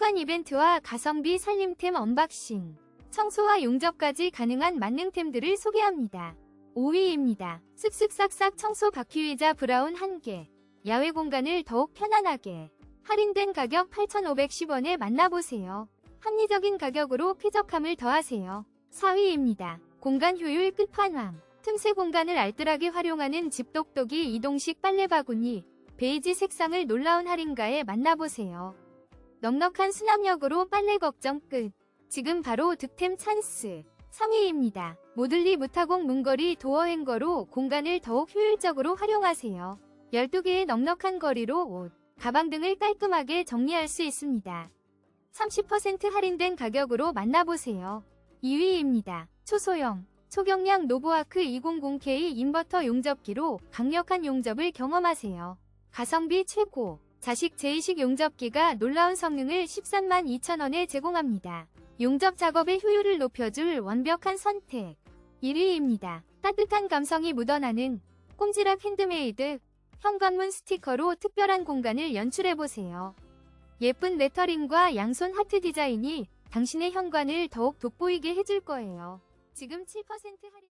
현관 이벤트와 가성비 살림템 언박싱, 청소와 용접까지 가능한 만능템들을 소개합니다. 5위입니다. 쓱쓱싹싹 청소 바퀴의자 브라운 1개. 야외 공간을 더욱 편안하게. 할인된 가격 8,510원에 만나보세요. 합리적인 가격으로 쾌적함을 더하세요. 4위입니다. 공간 효율 끝판왕. 틈새 공간을 알뜰하게 활용하는 집독독이 이동식 빨래 바구니. 베이지 색상을 놀라운 할인가에 만나보세요. 넉넉한 수납력으로 빨래 걱정 끝. 지금 바로 득템 찬스. 3위입니다. 모들리 무타공 문거리 도어 행거로 공간을 더욱 효율적으로 활용하세요. 12개의 넉넉한 거리로 옷, 가방 등을 깔끔하게 정리할 수 있습니다. 30% 할인된 가격으로 만나보세요. 2위입니다. 초소형, 초경량 노브아크 200K 인버터 용접기로 강력한 용접을 경험하세요. 가성비 최고, 자식 제이식 용접기가 놀라운 성능을 13만 2천원에 제공합니다. 용접 작업의 효율을 높여줄 완벽한 선택. 1위입니다. 따뜻한 감성이 묻어나는 꼼지락 핸드메이드 현관문 스티커로 특별한 공간을 연출해보세요. 예쁜 레터링과 양손 하트 디자인이 당신의 현관을 더욱 돋보이게 해줄 거예요. 지금 7% 할인